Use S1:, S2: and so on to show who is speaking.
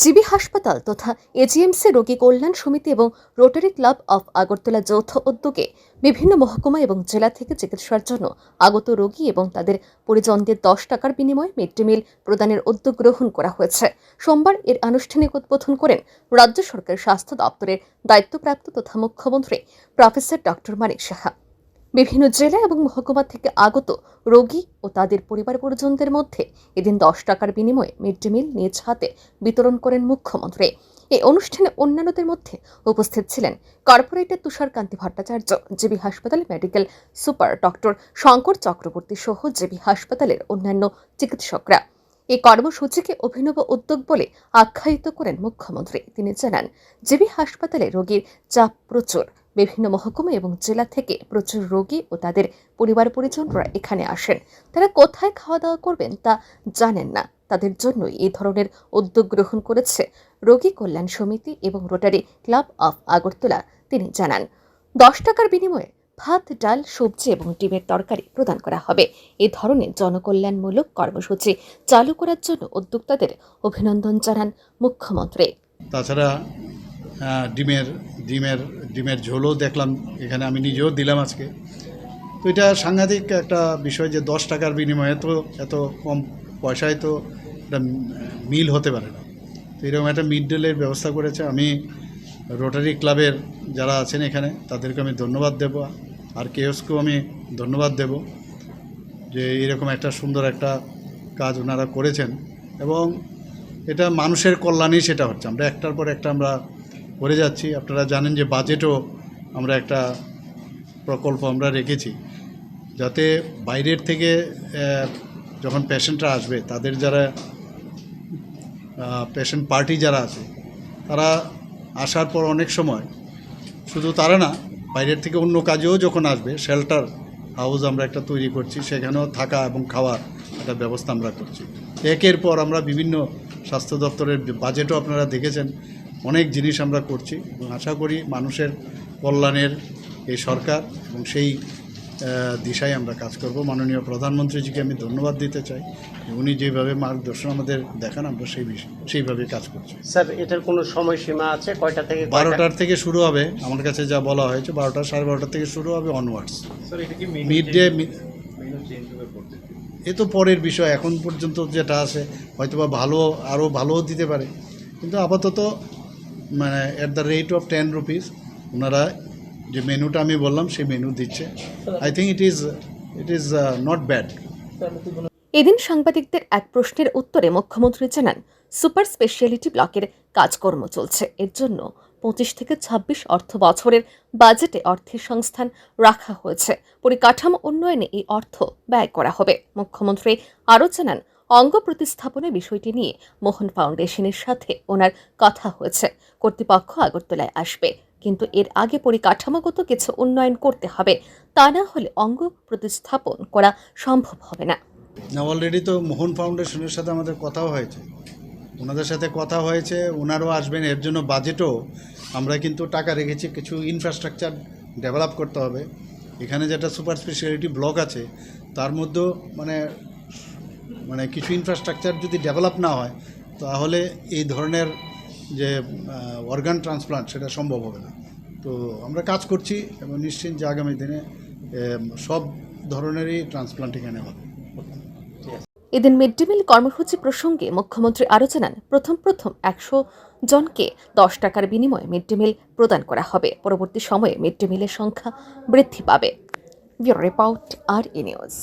S1: GB হাসপাতাল তথা AGMC রোগী কল্যাণ সমিতি এবং রোটারি ক্লাব অফ আগরতলা যৌথ উদ্যোগে বিভিন্ন মহকুমা এবং জেলা থেকে চিকিৎসার জন্য আগত রোগী এবং তাদের পরিজনদের দশ টাকার বিনিময়ে মিড ডে মিল প্রদানের উদ্যোগ গ্রহণ করা হয়েছে। সোমবার এর আনুষ্ঠানিক উদ্বোধন করেন রাজ্য সরকারের স্বাস্থ্য দপ্তরের দায়িত্বপ্রাপ্ত তথা মুখ্যমন্ত্রী প্রফেসর ডক্টর মানিক সাহা। বিভিন্ন জেলা এবং মহকুমা থেকে আগত রোগী ও তাদের পরিবার পরিজনদের মধ্যে এদিন দশ টাকার বিনিময়ে মিড ডে মিল নিজ হাতে বিতরণ করেন মুখ্যমন্ত্রী। এই অনুষ্ঠানে অন্যান্যদের মধ্যে উপস্থিত ছিলেন কর্পোরেটর তুষারকান্তি ভট্টাচার্য, জেবি হাসপাতাল medical super doctor Shankar Chakraborty সহ জেবি হাসপাতালের অন্যান্য চিকিৎসকরা। এই কর্মসূচিকে অভিনব উদ্যোগ বলে আখ্যায়িত করেন মুখ্যমন্ত্রী। তিনি জানান, জেবি হাসপাতালে রোগীর চাপ প্রচুর। বিভিন্ন মহকুমা এবং জেলা থেকে প্রচুর রোগী ও তাদের পরিবার পরিজনরা এখানে আসেন। তারা কোথায় খাওয়া দাওয়া করবেন তা জানেন না। তাদের জন্যই এই ধরনের উদ্যোগ গ্রহণ করেছে রোগী কল্যাণ সমিতি এবং রোটারি ক্লাব অফ আগরতলা, তিনি জানান। দশ টাকার বিনিময়ে ভাত, ডাল, সবজি এবং ডিমের তরকারি প্রদান করা হবে। এ ধরনের জনকল্যাণমূলক কর্মসূচি চালু করার জন্য উদ্যোক্তাদের অভিনন্দন জানান মুখ্যমন্ত্রী।
S2: তাছাড়া ডিমের ডিমের ডিমের ঝোলও দেখলাম, এখানে আমি নিজেও দিলাম আজকে। তো এটা সাংঘাতিক একটা বিষয় যে দশ টাকার বিনিময়ে তো এত কম পয়সায় তো একটা মিল হতে পারে না। তো এরকম একটা মিড ডেলের ব্যবস্থা করেছে। আমি রোটারি ক্লাবের যারা আছেন এখানে, তাদেরকে আমি ধন্যবাদ দেব। আর কেওসকেও আমি ধন্যবাদ দেব যে এরকম একটা সুন্দর একটা কাজ ওনারা করেছেন। এবং এটা মানুষের কল্যাণেই সেটা হচ্ছে। আমরা একটার পর একটা আমরা করে যাচ্ছি। আপনারা জানেন যে বাজেটও আমরা একটা প্রকল্প আমরা রেখেছি। যাতে বাইরের থেকে যখন পেশেন্টরা আসবে, তাদের যারা পেশেন্ট পার্টি যারা আছে, তারা আসার পর অনেক সময়, শুধু তারা না, বাইরের থেকে অন্য কাজেও যখন আসবে শেল্টার হাউস আমরা একটা তৈরি করছি, সেখানেও থাকা এবং খাওয়ার একটা ব্যবস্থা আমরা করছি। একের পর আমরা বিভিন্ন স্বাস্থ্য দপ্তরের বাজেটও আপনারা দেখেছেন। অনেক জিনিস আমরা করছি এবং আশা করি মানুষের কল্যাণের এই সরকার এবং সেই দিশায় আমরা কাজ করব। মাননীয় প্রধানমন্ত্রীজিকে আমি ধন্যবাদ দিতে চাই যে উনি যেভাবে মার্গদর্শন আমাদের দেখান আমরা সেই বিষয় সেইভাবে কাজ করছি।
S3: স্যার এটার কোনো সময়সীমা আছে? কয়টা থেকে
S2: বারোটার থেকে শুরু হবে। আমার কাছে যা বলা হয়েছে বারোটা সাড়ে বারোটা থেকে শুরু হবে অনওয়ার্ডস মিড ডে এ তো পরের বিষয়। এখন পর্যন্ত যেটা আছে হয়তোবা ভালো আরও ভালোও দিতে পারে। কিন্তু আপাতত মানে at the rate of ten rupees ওনারা যে মেনুটা আমি বললাম, সেই মেনু দিচ্ছে। I think it is it is not bad
S1: এদিন সাংবাদিকদের এক প্রশ্নের উত্তরে মুখ্যমন্ত্রী জানান সুপার স্পেশালিটি ব্লকের কাজকর্ম চলছে। এর জন্য পঁচিশ থেকে ছাব্বিশ অর্থ বছরের বাজেটে অর্থের সংস্থান রাখা হয়েছে। পরিকাঠামো উন্নয়নে এই অর্থ ব্যয় করা হবে। মুখ্যমন্ত্রী আরও জানান অঙ্গ প্রতিস্থাপনের বিষয়টি নিয়ে মোহন ফাউন্ডেশনের সাথে ওনার কথা হয়েছে। কর্তৃপক্ষ আগরতলায় আসবে, কিন্তু এর আগে পরিকাঠামোগত কিছু উন্নয়ন করতে হবে। তা না হলে অঙ্গ প্রতিস্থাপন করা সম্ভব হবে না।
S2: অলরেডি তো মোহন ফাউন্ডেশনের সাথে আমাদের কথাও হয়েছে। ওনাদের সাথে কথা হয়েছে, ওনারাও আসবেন, এর জন্য বাজেটও আমরা কিন্তু টাকা রেখেছি, কিছু ইনফ্রাস্ট্রাকচার ডেভেলপ করতে হবে। এখানে যেটা সুপার স্পেশালিটি ব্লক আছে, তার মধ্যেও মানে মানে কিছু ইনফ্রাস্ট্রাকচার যদি ডেভেলপ না হয়, তাহলে এই ধরনের যে অর্গান ট্রান্সপ্লান্ট সেটা সম্ভব হবে না। তো আমরা কাজ করছি এবং নিশ্চিত যে আগামী দিনে সব ধরনেরই ট্রান্সপ্লান্ট এখানে হবে।
S1: এদিন মিড ডে মিল কর্মসূচি প্রসঙ্গে মুখ্যমন্ত্রী আরও জানান, প্রথম প্রথম একশো জনকে দশ টাকার বিনিময়ে মিড ডে মিল প্রদান করা হবে। পরবর্তী সময়ে মিড ডে মিলের সংখ্যা বৃদ্ধি পাবে। Bureau report, R E news.